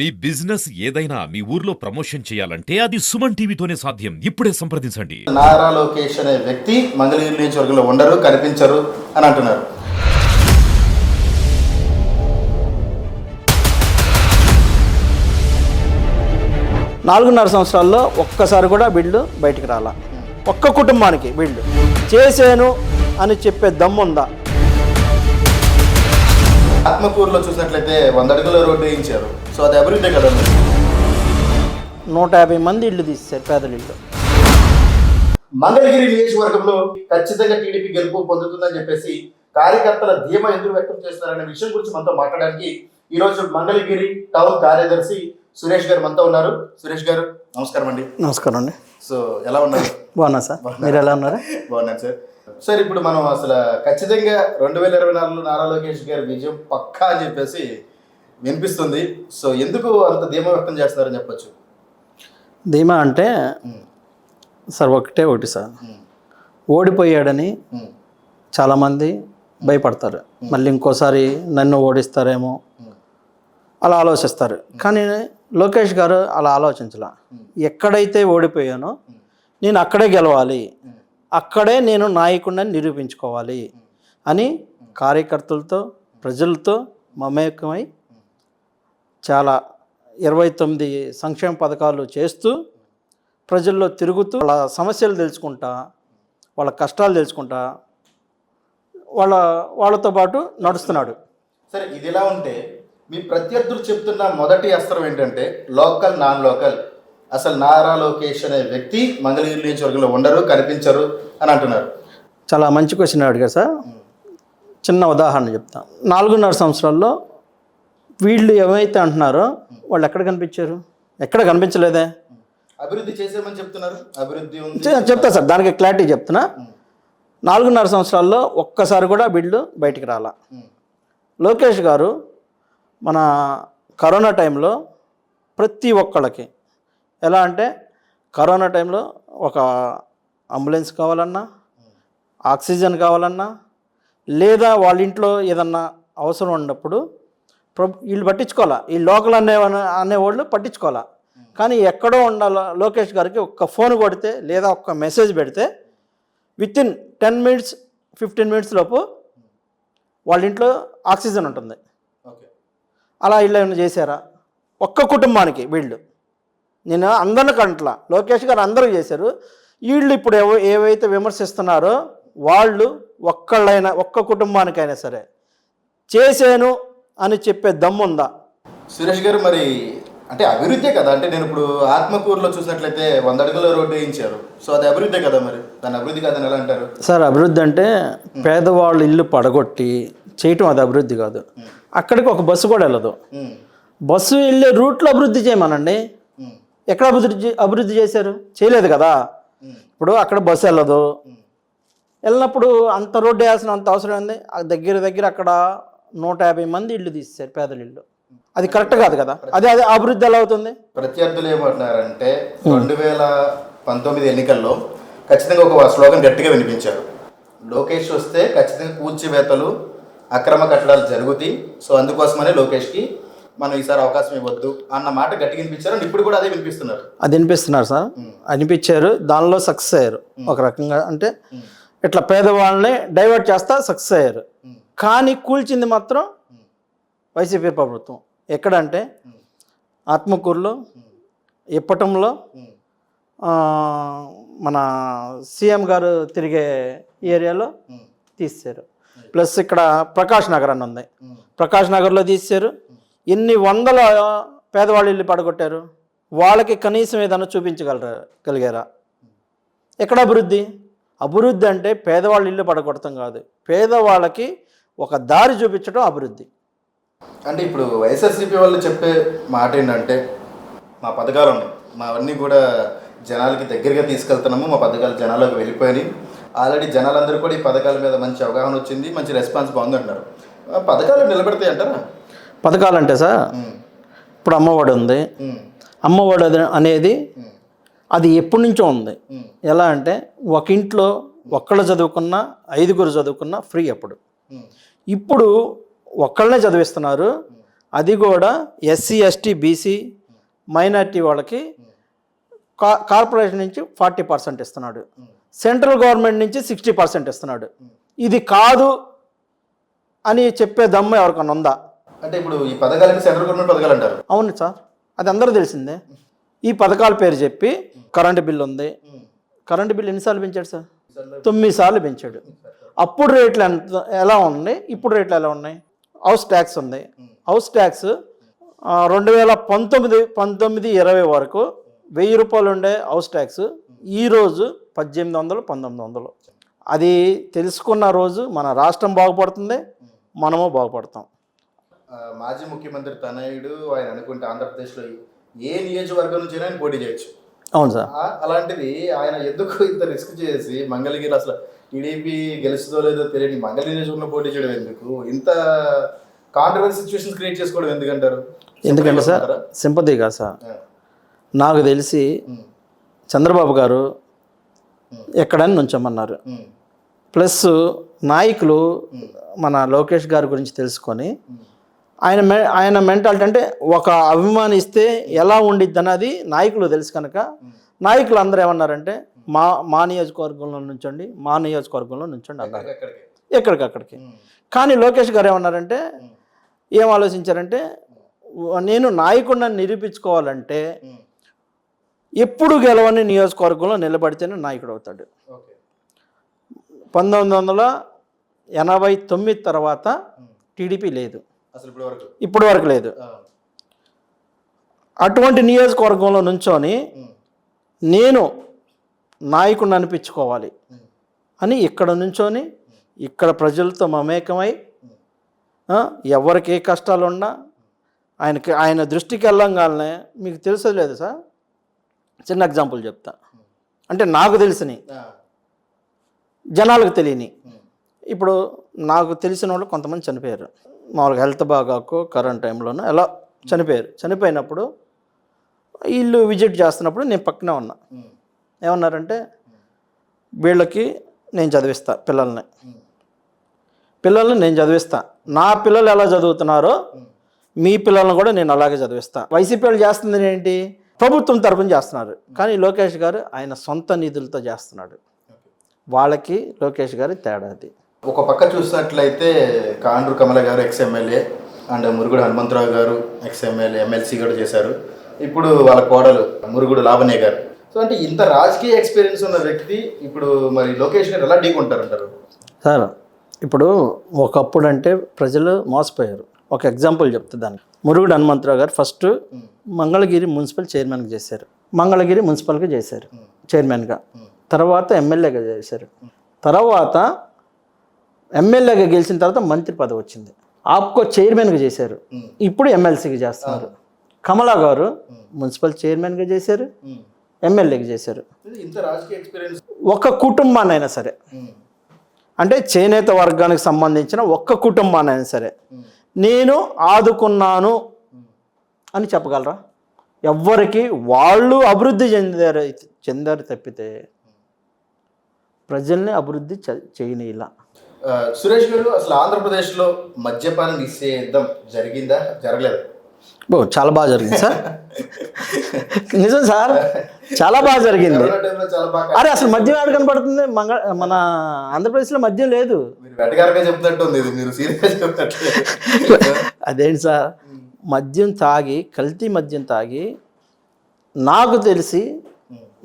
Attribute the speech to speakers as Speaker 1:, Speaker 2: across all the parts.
Speaker 1: మీ business ఏదైనా మీ ఊర్లో promotion చేయాలంటే అది సుమన్ టీవీతోనే సాధ్యం. ఇప్పుడే సంప్రదించండి.
Speaker 2: నారా లోకేష్ అనే వ్యక్తి మంగళగిరి నియోజకవర్గంలో ఉండరు కనిపించరు అని అంటున్నారు.
Speaker 3: నాలుగున్నర సంవత్సరాల్లో ఒక్కసారి కూడా బిల్లు బయటికి రాలా. ఒక్క కుటుంబానికి బిల్లు. చేశాను అని చెప్పే దమ్ముందా?
Speaker 2: ఆత్మకూరులో చూసినట్లయితే వంద అడుగుల రోడ్డు వేయించారు. సో అది అభివృద్ధి కదా మరి.
Speaker 3: నూట యాభై మంది ఇల్లు తీశారు పేదల ఇల్లు
Speaker 2: మంగళగిరి నియోజకవర్గంలో ఖచ్చితంగా టీడీపీ గెలుపు పొందుతుందని చెప్పేసి కార్యకర్తల ధీమా ఎందుకు వ్యక్తం చేస్తున్నారనే విషయం గురించి మనతో మాట్లాడడానికి ఈ రోజు మంగళగిరి టౌన్ కార్యదర్శి సురేష్ గారు మనతో ఉన్నారు. సురేష్ గారు నమస్కారం అండి.
Speaker 3: నమస్కారం అండి.
Speaker 2: సో ఎలా ఉన్నారు?
Speaker 3: బాగున్నా సార్. మీరు ఎలా ఉన్నారు?
Speaker 2: బాగున్నాను సార్. సార్ ఇప్పుడు మనం అసలు ఖచ్చితంగా రెండు వేల ఇరవై నాలుగులో నారా లోకేష్ గారి విజయం పక్కా అని చెప్పేసి వినిపిస్తుంది. సో ఎందుకు అంత ధీమా వ్యక్తం చేస్తున్నారని చెప్పొచ్చు?
Speaker 3: ధీమా అంటే సార్ ఒకటే ఒకటి సార్. ఓడిపోయాడని చాలామంది భయపడతారు. మళ్ళీ ఇంకోసారి నన్ను ఓడిస్తారేమో అలా ఆలోచిస్తారు. కానీ లోకేష్ గారు అలా ఆలోచించాల. ఎక్కడైతే ఓడిపోయానో నేను అక్కడే గెలవాలి. అక్కడే నేను నాయకుడిని నిరూపించుకోవాలి అని కార్యకర్తలతో ప్రజలతో మమేకమై చాలా ఇరవై తొమ్మిది సంక్షేమ పథకాలు చేస్తూ ప్రజల్లో తిరుగుతూ వాళ్ళ సమస్యలు తెలుసుకుంటా వాళ్ళ కష్టాలు తెలుసుకుంటా వాళ్ళ వాళ్ళతో పాటు నడుస్తున్నాడు.
Speaker 2: సరే ఇది ఎలా ఉంటే మీ ప్రత్యర్థులు చెప్తున్న మొదటి అస్త్రం ఏంటంటే లోకల్ నాన్ లోకల్. అసలు నారా లోకేష్ అనే వ్యక్తి మంగళగిరి నియోజకవర్గంలో ఉండరు కనిపించరు అని అంటున్నారు.
Speaker 3: చాలా మంచి క్వశ్చన్ అడిగారు సార్. చిన్న ఉదాహరణ చెప్తాను నాలుగున్నర సంవత్సరాల్లో వీళ్ళు ఏమైతే అంటున్నారో వాళ్ళు ఎక్కడ కనిపించారు? ఎక్కడ కనిపించలేదే?
Speaker 2: అభివృద్ధి చేసామని చెప్తున్నారు. అభివృద్ధి
Speaker 3: చెప్తా సార్ దానికి క్లారిటీ చెప్తున్నా. నాలుగున్నర సంవత్సరాల్లో ఒక్కసారి కూడా బిల్లు బయటికి రాలా. లోకేష్ గారు మన కరోనా టైంలో ప్రతి ఒక్కళ్ళకి ఎలా అంటే కరోనా టైంలో ఒక అంబులెన్స్ కావాలన్నా ఆక్సిజన్ కావాలన్నా లేదా వాళ్ళ ఇంట్లో ఏదన్నా అవసరం ఉన్నప్పుడు వీళ్ళు పట్టించుకోవాలా? ఈ లోకల్ అనే అనేవాళ్ళు పట్టించుకోవాలా? కానీ ఎక్కడో ఉండాల లోకేష్ గారికి ఒక్క ఫోన్ కొడితే లేదా ఒక్క మెసేజ్ పెడితే within ten minutes fifteen minutes లోపు వాళ్ళ ఇంట్లో ఆక్సిజన్ ఉంటుంది.
Speaker 2: ఓకే.
Speaker 3: అలా ఇల్లు ఏమైనా చేశారా? ఒక్క కుటుంబానికి వీళ్ళు. నేను అందరిని కంట్లా లోకేష్ గారు అందరూ చేశారు. వీళ్ళు ఇప్పుడు ఏవో ఏవైతే విమర్శిస్తున్నారో వాళ్ళు ఒక్కళ్ళైనా ఒక్క కుటుంబానికైనా సరే చేశాను అని చెప్పే దమ్ముందా?
Speaker 2: సురేష్ గారు మరి అంటే అభివృద్ధే కదా? అంటే నేను ఇప్పుడు ఆత్మకూరులో చూసినట్లయితే వంద అడుగుల రోడ్డు వేయించారు. సో అది అభివృద్ధే కదా మరి? దాని అభివృద్ధి కాదని ఎలా అంటారు?
Speaker 3: సార్ అభివృద్ధి అంటే పేదవాళ్ళు ఇల్లు పడగొట్టి చేయటం అది అభివృద్ధి కాదు. అక్కడికి ఒక బస్సు కూడా వెళ్ళదు. బస్సు వెళ్ళే రూట్లో అభివృద్ధి చేయమనండి. ఎక్కడ అభివృద్ధి అభివృద్ధి చేశారు? చేయలేదు కదా. ఇప్పుడు అక్కడ బస్సు వెళ్ళదు. వెళ్ళినప్పుడు అంత రోడ్డు వేయాల్సిన అంత అవసరం ఉంది దగ్గర దగ్గర అక్కడ నూట యాభై మంది ఇల్లు తీసేశారు పేదల ఇల్లు. అది కరెక్ట్ కాదు కదా? అది అది అభివృద్ధి ఎలా అవుతుంది?
Speaker 2: ప్రత్యర్థులు ఏమంటున్నారంటే రెండు వేల పంతొమ్మిది ఎన్నికల్లో ఖచ్చితంగా ఒక స్లోగన్ గట్టిగా వినిపించారు. లోకేష్ వస్తే ఖచ్చితంగా కూల్చివేతలు అక్రమ కట్టడాలు జరుగుతాయి. సో అందుకోసమనే లోకేష్కి మనం ఈసారి అవకాశం ఇవ్వద్దు అన్న మాట గట్టిగా వినిపించారు ఇప్పుడు కూడా అదే వినిపిస్తున్నారు.
Speaker 3: అది వినిపిస్తున్నారు సార్. అనిపించారు. దానిలో సక్సెస్ అయ్యారు. ఒక రకంగా అంటే ఇట్లా పేదవాళ్ళని డైవర్ట్ చేస్తా సక్సెస్ అయ్యారు. కానీ కూల్చింది మాత్రం వైసీపీ ప్రభుత్వం. ఎక్కడంటే ఆత్మకూరులో ఇప్పటంలో మన సీఎం గారు తిరిగే ఏరియాలో తీశారు ప్లస్ ఇక్కడ ప్రకాష్ నగర్ అని ఉంది. ప్రకాష్ నగర్లో తీశారు ఎన్ని వందల పేదవాళ్ళు ఇల్లు పడగొట్టారు? వాళ్ళకి కనీసం ఏదైనా చూపించగలరా? కలిగారా? ఎక్కడ అభివృద్ధి? అభివృద్ధి అంటే పేదవాళ్ళు ఇల్లు పడగొట్టడం కాదు. పేదవాళ్ళకి ఒక దారి చూపించడం అభివృద్ధి.
Speaker 2: అంటే ఇప్పుడు వైఎస్ఆర్సీపీ వాళ్ళు చెప్పే మాట ఏంటంటే మా పథకాలు ఉన్నాయి. మావన్నీ కూడా జనాలకి దగ్గరగా తీసుకెళ్తున్నాము. మా పథకాలు జనాలకు వెళ్ళిపోయినాయి. ఆల్రెడీ జనాలందరూ కూడా ఈ పథకాల మీద మంచి అవగాహన వచ్చింది మంచి రెస్పాన్స్ బాగుంది అంటారు ఆ పథకాలు నిలబెడతాయి అంటారా?
Speaker 3: పథకాలంటే సార్ ఇప్పుడు అమ్మఒడి ఉంది. అమ్మఒడి అనేది అది ఎప్పటి నుంచో ఉంది. ఎలా అంటే ఒక ఇంట్లో ఒక్కళ్ళు చదువుకున్నా ఐదుగురు చదువుకున్నా ఫ్రీ అప్పుడు. ఇప్పుడు ఒక్కళ్ళనే చదివిస్తున్నారు. అది కూడా ఎస్సీ ఎస్టీ బీసీ మైనార్టీ వాళ్ళకి కా కార్పొరేషన్ నుంచి ఫార్టీ పర్సెంట్ ఇస్తున్నాడు. సెంట్రల్ గవర్నమెంట్ నుంచి సిక్స్టీ పర్సెంట్ ఇస్తున్నాడు. ఇది కాదు అని చెప్పే దమ్ము ఎవరికన్నా ఉందా?
Speaker 2: అంటే ఇప్పుడు ఈ పథకాలకి సెంట్రల్ గవర్నమెంట్ పథకాలు అంటారు.
Speaker 3: అవును సార్. అది అందరూ తెలిసిందే. ఈ పథకాల పేరు చెప్పి కరెంటు బిల్లు ఉంది. కరెంటు బిల్లు ఎన్నిసార్లు పెంచాడు సార్? తొమ్మిది సార్లు పెంచాడు. అప్పుడు రేట్లు ఎంత ఎలా ఉన్నాయి ఇప్పుడు రేట్లు ఎలా ఉన్నాయి? హౌస్ ట్యాక్స్ ఉంది. హౌస్ ట్యాక్స్ రెండు వేల పంతొమ్మిది పంతొమ్మిది ఇరవై వరకు వెయ్యి రూపాయలు ఉండే హౌస్ ట్యాక్స్ ఈరోజు పద్దెనిమిది వందలు పంతొమ్మిది వందలు. అది తెలుసుకున్న రోజు మన రాష్ట్రం బాగుపడుతుంది మనము బాగుపడతాం.
Speaker 2: మాజీ ముఖ్యమంత్రి తనయుడు ఆయన అనుకుంటే ఆంధ్రప్రదేశ్లో ఏ నియోజకవర్గం నుంచి ఆయన పోటీ చేయొచ్చు.
Speaker 3: అవును సార్.
Speaker 2: అలాంటిది ఆయన ఎందుకు ఇంత రిస్క్ చేసి మంగళగిరి అసలు టీడీపీ గెలుస్తుందో లేదో తెలియని మంగళగిరి నియోజకవర్గంలో పోటీ చేయడం ఎందుకు? ఇంత కాంట్రవర్సీ సిచ్యువేషన్స్ క్రియేట్ చేసుకోవడం ఎందుకంటారు?
Speaker 3: ఎందుకంటే సార్ సింపతి కాదు సార్. నాకు తెలిసి చంద్రబాబు గారు ఎక్కడని నుంచోమన్నారు. ప్లస్ నాయకులు మన లోకేష్ గారి గురించి తెలుసుకొని ఆయన మె ఆయన మెంటాలిటీ అంటే ఒక అభిమానిస్తే ఎలా ఉండిద్ది అన్నది నాయకులు తెలుసు కనుక. నాయకులు అందరూ ఏమన్నారంటే మా మా నియోజకవర్గంలో నుంచండి మా నియోజకవర్గంలో నుంచండి అన్నారు. ఎక్కడికక్కడికి? కానీ లోకేష్ గారు ఏమన్నారంటే ఏం ఆలోచించారంటే నేను నాయకుడిని నిరూపించుకోవాలంటే ఎప్పుడు గెలవని నియోజకవర్గంలో నిలబడితేనే నాయకుడు అవుతాడు. పంతొమ్మిది వందల ఎనభై తొమ్మిది తర్వాత టీడీపీ లేదు. ఇప్పటి వరకు? లేదు. అటువంటి నియోజకవర్గంలో నుంచొని నేను నాయకుడిని అనిపించుకోవాలి అని ఇక్కడ నుంచొని ఇక్కడ ప్రజలతో మమేకమై ఎవరికి ఏ కష్టాలు ఉన్నా ఆయనకి ఆయన దృష్టికి వెళ్ళంగానే మీకు తెలుసో లేదు సార్? చిన్న ఎగ్జాంపుల్ చెప్తా. అంటే నాకు తెలిసినవి జనాలకు తెలియని ఇప్పుడు నాకు తెలిసిన వాళ్ళు కొంతమంది చనిపోయారు. మామూలుగా హెల్త్ బాగాకు కరెంట్ టైంలోనూ ఎలా చనిపోయారు. చనిపోయినప్పుడు వీళ్ళు విజిట్ చేస్తున్నప్పుడు నేను పక్కనే ఉన్నా. ఏమన్నారంటే వీళ్ళకి నేను చదివిస్తా పిల్లల్ని. పిల్లల్ని నేను చదివిస్తా. నా పిల్లలు ఎలా చదువుతున్నారో మీ పిల్లల్ని కూడా నేను అలాగే చదివిస్తా. వైసీపీ వాళ్ళు చేస్తుంది ఏంటి? ప్రభుత్వం తరపున చేస్తున్నారు. కానీ లోకేష్ గారు ఆయన సొంత నిధులతో చేస్తున్నాడు. వాళ్ళకి లోకేష్ గారి తేడా అది.
Speaker 2: ఒక పక్క చూసినట్లయితే Kondru Kamala garu ex MLA and Murugudu Hanumantha Rao garu ex MLA MLC కూడా చేశారు. ఇప్పుడు వాళ్ళ కోడలు మురుగుడు లావణ్య గారు. సో అంటే ఇంత రాజకీయ ఎక్స్పీరియన్స్ ఉన్న వ్యక్తి ఇప్పుడు మరి లోకేష్ గారు ఎలా ఢీకొంటారంటారు
Speaker 3: సార్ ఇప్పుడు ఒకప్పుడు అంటే ప్రజలు మోసపోయారు. ఒక ఎగ్జాంపుల్ చెప్తా దానికి. మురుగుడు హనుమంతరావు గారు ఫస్ట్ మంగళగిరి మున్సిపల్ చైర్మన్గా చేశారు. మంగళగిరి మున్సిపల్గా చేశారు చైర్మన్గా. తర్వాత ఎమ్మెల్యేగా చేశారు. తర్వాత ఎమ్మెల్యేగా గెలిచిన తర్వాత మంత్రి పదవి వచ్చింది. ఆప్కో చైర్మన్గా చేశారు. ఇప్పుడు ఎమ్మెల్సీగా చేస్తున్నారు. కమలా గారు మున్సిపల్ చైర్మన్గా చేశారు. ఎమ్మెల్యేగా చేశారు.
Speaker 2: ఇంత రాజకీయ ఎక్స్పీరియన్స్.
Speaker 3: ఒక కుటుంబాన్నైనా సరే. అంటే చేనేత వర్గానికి సంబంధించిన ఒక్క కుటుంబాన్నైనా సరే. నేను ఆదుకున్నాను అని చెప్పగలరా? ఎవ్వరికి వాళ్ళు అభివృద్ధి చెందారు చెందారు తప్పితే ప్రజల్ని అభివృద్ధి చేయని ఇలా
Speaker 2: సురేష్ గారు అసలు ఆంధ్రప్రదేశ్లో మద్యపాన నిషేధం జరిగిందా? జరగలేదు.
Speaker 3: ఓ చాలా బాగా జరిగింది సార్. నిజం సార్. చాలా బాగా జరిగింది.
Speaker 2: చాలా
Speaker 3: అరే అసలు మద్యం ఆడ కనపడుతుంది? మంగ మన ఆంధ్రప్రదేశ్లో మద్యం లేదు. అదేంటి సార్? మద్యం తాగి కల్తీ మద్యం తాగి నాకు తెలిసి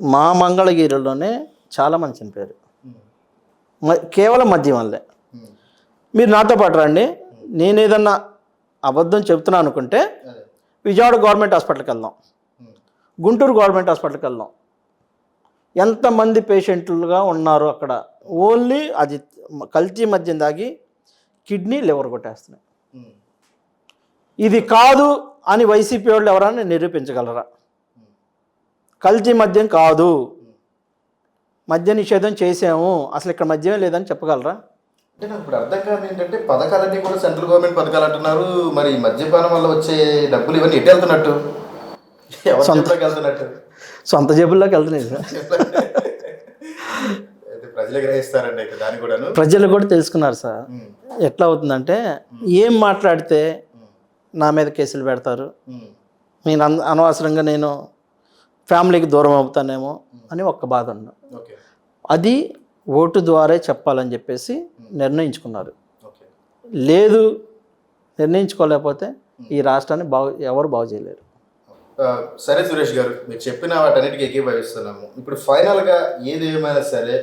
Speaker 3: మా మంగళగిరిలోనే చాలామంది చనిపోయారు. మ- కేవలం మద్యం వల్లే. మీరు నాతో పాటు రండి. నేను ఏదన్నా అబద్ధం చెప్తున్నా అనుకుంటే విజయవాడ గవర్నమెంట్ హాస్పిటల్కి వెళ్దాం. గుంటూరు గవర్నమెంట్ హాస్పిటల్కి వెళ్దాం. ఎంతమంది పేషెంట్లుగా ఉన్నారు అక్కడ ఓన్లీ అది కల్తీ మద్యం తాగి కిడ్నీ లివర్ కొట్టేస్తున్నాయి. ఇది కాదు అని వైసీపీ వాళ్ళు ఎవరైనా నిరూపించగలరా? కల్తీ మద్యం కాదు. మద్య నిషేధం చేసాము అసలు ఇక్కడ మద్యమే లేదని చెప్పగలరా?
Speaker 2: అంటే నాకు ఇప్పుడు అర్థం కాదు ఏంటంటే పథకాలన్నీ కూడా సెంట్రల్ గవర్నమెంట్ పథకాలు అంటున్నారు. మరి మద్యపానం వల్ల వచ్చే డబ్బులు ఇవన్నీ ఎటు వెళ్తున్నట్టు. చేతిలోకి వెళ్తున్నట్టు.
Speaker 3: సొంత జేబుల్లోకి వెళ్తున్నాయి సార్.
Speaker 2: ప్రజలే గ్రహిస్తారండి కూడాను.
Speaker 3: ప్రజలు కూడా తెలుసుకున్నారు సార్. ఎట్లా అవుతుందంటే ఏం మాట్లాడితే నా మీద కేసులు పెడతారు. నేను అన్ అనవసరంగా నేను ఫ్యామిలీకి దూరం అవుతానేమో. అని ఒక్క బాధ ఉన్న
Speaker 2: ఓకే.
Speaker 3: అది ఓటు ద్వారా చెప్పాలని చెప్పేసి నిర్ణయించుకున్నారు. లేదు నిర్ణయించుకోలేకపోతే ఈ రాష్ట్రాన్ని బాగు ఎవరు బాగు చేయలేరు.
Speaker 2: సరే సురేష్ గారు మీరు చెప్పిన వాటన్నిటికీ ఏకీభవిస్తున్నాము. ఇప్పుడు ఫైనల్గా ఏది ఏమైనా సరే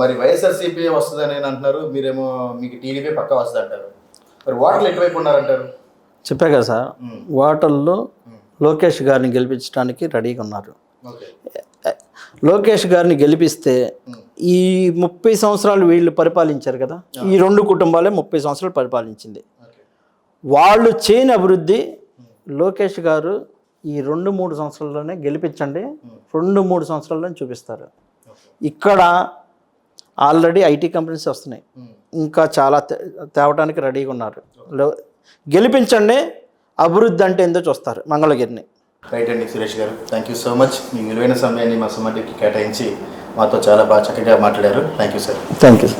Speaker 2: మరి వైఎస్ఆర్సీపీ వస్తుందని అని అంటున్నారు మీరేమో మీకు టీడీపీ పక్క వస్తుంది అంటారు. మరి ఓటర్లు ఎటువైపు ఉన్నారంటారు?
Speaker 3: చెప్పా కదా సార్ ఓటర్లు లోకేష్ గారిని గెలిపించడానికి రెడీగా ఉన్నారు. లోకేష్ గారిని గెలిపిస్తే ఈ ముప్పై సంవత్సరాలు వీళ్ళు పరిపాలించారు కదా? ఈ రెండు కుటుంబాలే ముప్పై సంవత్సరాలు పరిపాలించింది. వాళ్ళు చేయని అభివృద్ధి లోకేష్ గారు ఈ రెండు మూడు సంవత్సరాల్లోనే గెలిపించండి రెండు మూడు సంవత్సరాల్లోనే చూపిస్తారు. ఇక్కడ ఆల్రెడీ ఐటీ కంపెనీస్ వస్తున్నాయి. ఇంకా చాలా తే- తేవడానికి రెడీగా ఉన్నారు. గెలిపించండి అభివృద్ధి అంటే ఏందో చూస్తారు మంగళగిరిని.
Speaker 2: రైట్ అండి Suresh garu. Thank you so much మీ విలువైన సమయాన్ని మా సుమటికి కేటాయించి మాతో చాలా బాగా చక్కగా మాట్లాడారు. Thank you sir
Speaker 3: thank you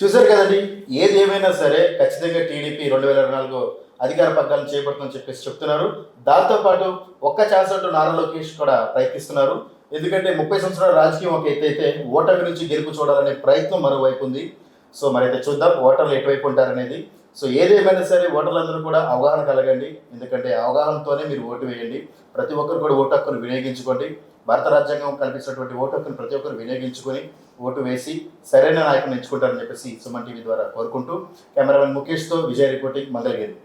Speaker 2: చూశారు కదండి ఏది ఏమైనా సరే ఖచ్చితంగా టీడీపీ రెండు వేల ఇరవై నాలుగు అధికార పగ్గాలను చేపడుతుందని చెప్పేసి చెప్తున్నారు. దాంతోపాటు ఒక్క ఛాన్స్ అంటూ నారా లోకేష్ కూడా ప్రయత్నిస్తున్నారు. ఎందుకంటే ముప్పై సంవత్సరాల రాజకీయం ఒక ఎత్తు అయితే ఓటమి నుంచి గెలుపు చూడాలనే ప్రయత్నం మరోవైపు ఉంది. సో మరైతే చూద్దాం ఓటర్లు ఎటువైపు ఉంటారనేది. సో ఏదేమైనా సరే ఓటర్లందరూ కూడా అవగాహన కలగండి. ఎందుకంటే అవగాహనతోనే మీరు ఓటు వేయండి. ప్రతి ఒక్కరు కూడా ఓటు హక్కును వినియోగించుకోండి. భారత రాజ్యాంగం కల్పించినటువంటి ఓటు హక్కును ప్రతి ఒక్కరు వినియోగించుకొని ఓటు వేసి సరైన నాయకుని ఎంచుకుంటారని చెప్పేసి సుమన్ టీవీ ద్వారా కోరుకుంటూ. కెమెరామెన్ ముఖేష్తో విజయ్ రిపోర్టింగ్ మంగళగిరి.